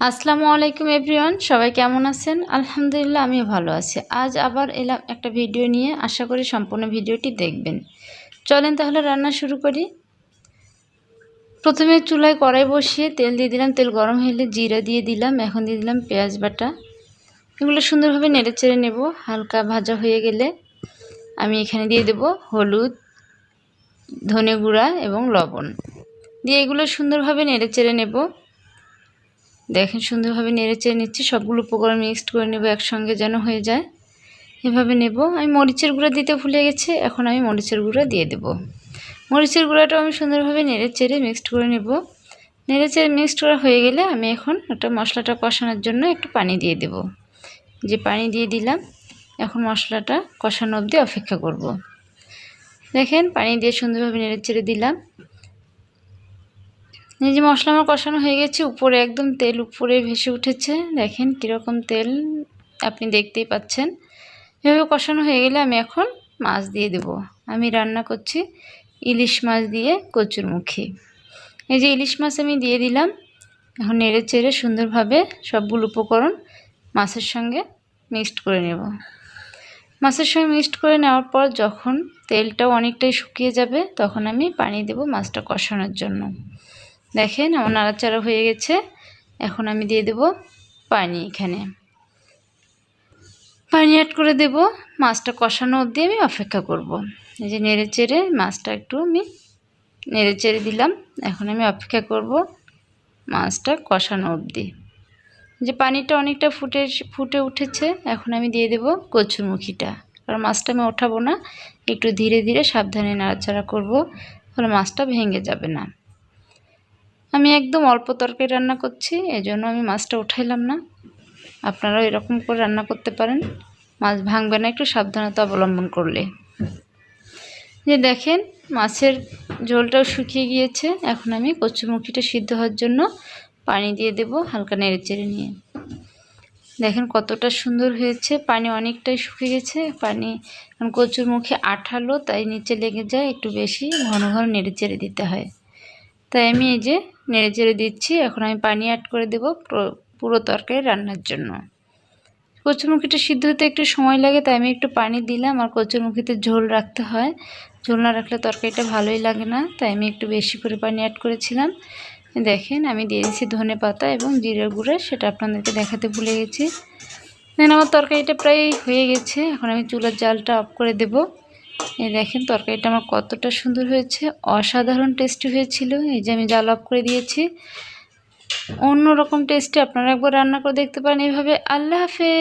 আসসালামু আলাইকুম এভরিওয়ান, সবাই কেমন আছেন? আলহামদুলিল্লাহ, আমিও ভালো আছি। আজ আবার এলাম একটা ভিডিও নিয়ে, আশা করি সম্পূর্ণ ভিডিওটি দেখবেন। চলেন তাহলে রান্না শুরু করি। প্রথমে চুলায় কড়াই বসিয়ে তেল দিয়ে দিলাম, তেল গরম হলে জিরা দিয়ে দিলাম, এখন দিয়ে দিলাম পেঁয়াজ বাটা। এগুলো সুন্দরভাবে নেড়ে চেড়ে নেব, হালকা ভাজা হয়ে গেলে আমি এখানে দিয়ে দেব হলুদ, ধনে গুঁড়া এবং লবণ। দিয়ে এগুলো সুন্দরভাবে নেড়ে চেড়ে নেব। দেখেন সুন্দরভাবে নেড়ে চেড়ে নিচ্ছি, সবগুলো উপকরণ মিক্সড করে নেব, একসঙ্গে যেন হয়ে যায়। এভাবে নেব। আমি মরিচের গুঁড়া দিতে ভুলে গেছি, এখন আমি মরিচের গুঁড়া দিয়ে দেব। মরিচের গুঁড়াটাও আমি সুন্দরভাবে নেড়ে চেড়ে মিক্সড করে নেব। নেড়ে চেড়ে মিক্সড করা হয়ে গেলে আমি এখন একটা মশলাটা কষানোর জন্য একটু পানি দিয়ে দেব। যে পানি দিয়ে দিলাম, এখন মশলাটা কষানো অবধি অপেক্ষা করব। দেখেন পানি দিয়ে সুন্দরভাবে নেড়ে চেড়ে দিলাম। এই যে মশলা আমার কষানো হয়ে গেছে, উপরে একদম তেল উপরে ভেসে উঠেছে। দেখেন কীরকম তেল আপনি দেখতেই পাচ্ছেন। এভাবে কষানো হয়ে গেলে আমি এখন মাছ দিয়ে দেব। আমি রান্না করছি ইলিশ মাছ দিয়ে কচুরমুখী এই যে ইলিশ মাছ আমি দিয়ে দিলাম। এখন নেড়ে চেড়ে সুন্দরভাবে সবগুলো উপকরণ মাছের সঙ্গে মিক্সড করে নেব। মাছের সঙ্গে মিক্সড করে নেওয়ার পর যখন তেলটাও অনেকটাই শুকিয়ে যাবে, তখন আমি পানি দেব মাছটা কষানোর জন্য। দেখেন আমার নাড়াচাড়া হয়ে গেছে। এখন আমি দিয়ে দেব পানি এখানে। পানি অ্যাড করে দেব। মাছটা কষানো অবধি আমি অপেক্ষা করব। এই যে নেড়ে চেড়ে মাছটা একটু আমি নেড়ে চেড়ে দিলাম। এখন আমি অপেক্ষা করব মাছটা কষানো অবধি। যে পানিটা অনেকটা ফুটে ফুটে উঠেছে। এখন আমি দিয়ে দেব কচুরমুখিটা। কারণ মাছটা আমি ওঠাবো না। একটু ধীরে ধীরে সাবধানে নাড়াচাড়া করব। তাহলে মাছটা ভেঙে যাবে না। আমি একদম অল্প তরকারি রান্না করছি, এজন্য আমি মাছটা উঠাইলাম না। আপনারাও এরকম করে রান্না করতে পারেন। মাছ ভাঙবে না, একটু সাবধানতা অবলম্বন করলে। যে দেখেন, মাছের ঝোলটাও শুকিয়ে গিয়েছে। এখন আমি কচুমুখিটা সিদ্ধ হওয়ার জন্য পানি দিয়ে দেব, হালকা নেড়ে চেড়ে নিয়ে। দেখেন কতটা সুন্দর হয়েছে, পানি অনেকটাই শুকিয়ে গেছে। পানি কচুর মুখে আঠালো, তাই নিচে লেগে যায়, একটু বেশি ঘন ঘন নেড়ে চেড়ে দিতে হয়। তাই আমি এই যে নেড়ে চেড়ে দিচ্ছি। এখন আমি পানি অ্যাড করে দেব পুরো তরকারি রান্নার জন্য। কচুরমুখিটা সিদ্ধ হতে একটু সময় লাগে, তাই আমি একটু পানি দিলাম। আর কচুরমুখিতে ঝোল রাখতে হয়। ঝোল না রাখলে তরকারিটা ভালোই লাগে না, তাই আমি একটু বেশি করে পানি অ্যাড করেছিলাম। দেখেন, আমি দিয়ে দিচ্ছি ধনে পাতা এবং জিরে গুঁড়ো, সেটা আপনাদেরকে দেখাতে ভুলে গেছি। দেখেন আমার তরকারিটা প্রায় হয়ে গেছে। এখন আমি চুলার জালটা অফ করে দেবো। এই দেখেন তরকারিটা আমার কতটা সুন্দর হয়েছে। অসাধারণ টেস্টি হয়েছিল। এই যে আমি জাল অফ করে দিয়েছি। অন্যরকম টেস্টে আপনারা একবার রান্না করে দেখতে পারেন। এইভাবে আল্লাহ হাফেজ।